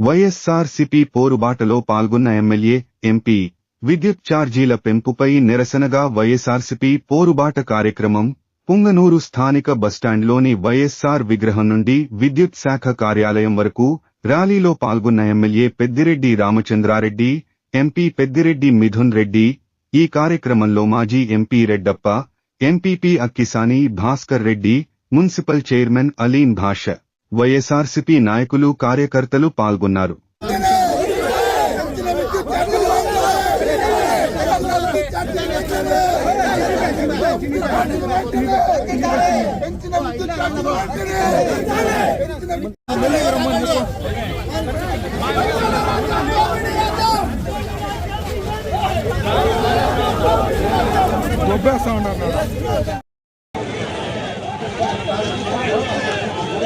వైఎస్సార్సీపీ పోరుబాటలో పాల్గొన్న MLA MP విద్యుత్ ఛార్జీల పెంపుపై నిరసనగా వైఎస్సార్సీపీ పోరుబాట కార్యక్రమం పుంగనూరు స్థానిక బస్టాండ్లోని వైఎస్ఆర్ విగ్రహం నుండి విద్యుత్ శాఖ కార్యాలయం వరకు ర్యాలీలో పాల్గొన్న ఎమ్మెల్యే పెద్దిరెడ్డి రామచంద్రారెడ్డి ఎంపీ పెద్దిరెడ్డి మిథున్ రెడ్డి ఈ కార్యక్రమంలో మాజీ MP Reddappa MPP Akkisani Bhaskar Reddy municipal chairman Alim Basha. YSRCP నాయకులు కార్యకర్తలు పాల్గొన్నారు. పెంచిన విద్యుత్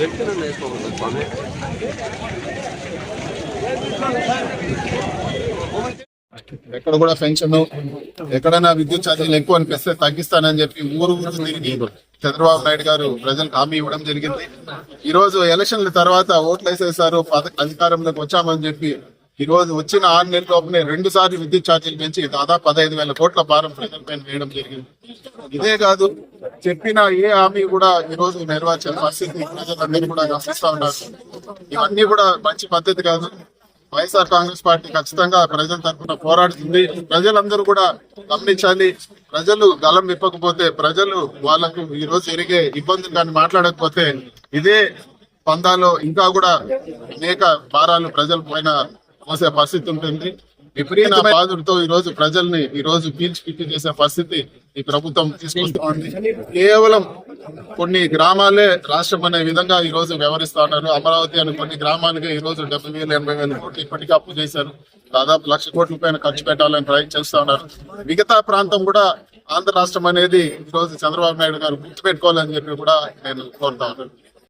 విద్యుత్ దొబ్బేస్తా ఎక్కడ కూడా పెన్షన్ ఎక్కడైనా విద్యుత్ ఛార్జీలు ఎక్కువ అనిపిస్తే తగ్గిస్తానని చెప్పి ఊరు ఊరు తిరిగి చంద్రబాబు నాయుడు గారు ప్రజలకు హామీ ఇవ్వడం జరిగింది. ఈ రోజు ఎలక్షన్ల తర్వాత ఓట్లు వేసేసారు అధికారంలోకి వచ్చామని చెప్పి ఈ రోజు వచ్చిన ఆరు నెలల లోపలే రెండు సార్లు విద్యుత్ ఛార్జీలు పెంచి దాదాపు పదహైదు వేల కోట్ల భారం ప్రజలపైన వేయడం జరిగింది. ఇదే కాదు చెప్పిన ఏ హామీ కూడా ఈ రోజు నెరవేర్చే పరిస్థితి ప్రజలందరూ కూడా ఆశిస్తా ఉన్నారు. ఇవన్నీ కూడా మంచి పద్ధతి కాదు. వైఎస్ఆర్ కాంగ్రెస్ పార్టీ ఖచ్చితంగా ప్రజల తరఫున పోరాడుతుంది. ప్రజలందరూ కూడా గమనించాలి. ప్రజలు గలం విప్పకపోతే ప్రజలు వాళ్ళకు ఈ రోజు జరిగే ఇబ్బందులు కానీ మాట్లాడకపోతే ఇదే పందాలో ఇంకా కూడా అనేక భారాలు ప్రజల పైన మోసే పరిస్థితి ఉంటుంది. విపరీత బాధుడితో ఈ రోజు ప్రజల్ని ఈ రోజు పీల్చి పిచ్చి చేసే పరిస్థితి ఈ ప్రభుత్వం తీసుకొస్తుంది. కేవలం కొన్ని గ్రామాలే రాష్ట్రం అనే విధంగా ఈ రోజు వ్యవహరిస్తా ఉన్నారు. అమరావతి అని కొన్ని గ్రామాలకి ఈ రోజు డెబ్బై వేలు ఎనభై వేల కోట్లు ఇప్పటికీ అప్పు చేశారు. దాదాపు లక్ష కోట్ల పైన ఖర్చు పెట్టాలని ట్రై చేస్తా ఉన్నారు. మిగతా ప్రాంతం కూడా ఆంధ్ర రాష్ట్రం అనేది ఈ రోజు చంద్రబాబు నాయుడు గారు గుర్తుపెట్టుకోవాలని చెప్పి కూడా నేను కోరుతా ఉన్నాను.